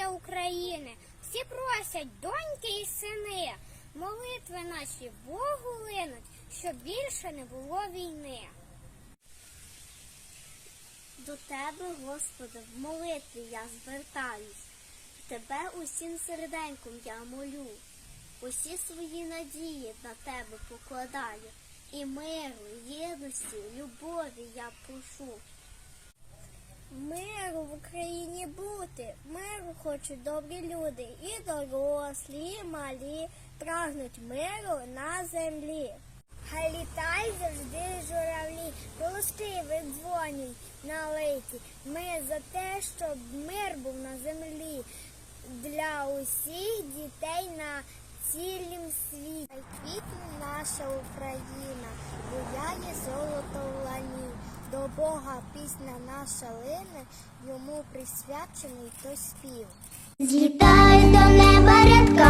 для України. Всі просять доньки і сини. Молитви наші Богу линуть, щоб більше не було війни. До тебе, Господи, в молитві я звертаюсь. Тебе усім серденьком я молю. Усі свої надії на тебе покладаю. І миру, єдності, любові я прошу. Миру в Україні бути, миру хочуть добрі люди, і дорослі, і малі, прагнуть миру на землі. Хай літай завжди журавлі, колоски видзвонюй на литі. Ми за те, щоб мир був на землі для усіх дітей на цілім світі. Хай квітне наша Україна, буяє золото в лані. До Бога пісня наша лине, йому присвячений той спів. Злітай до неба рядками,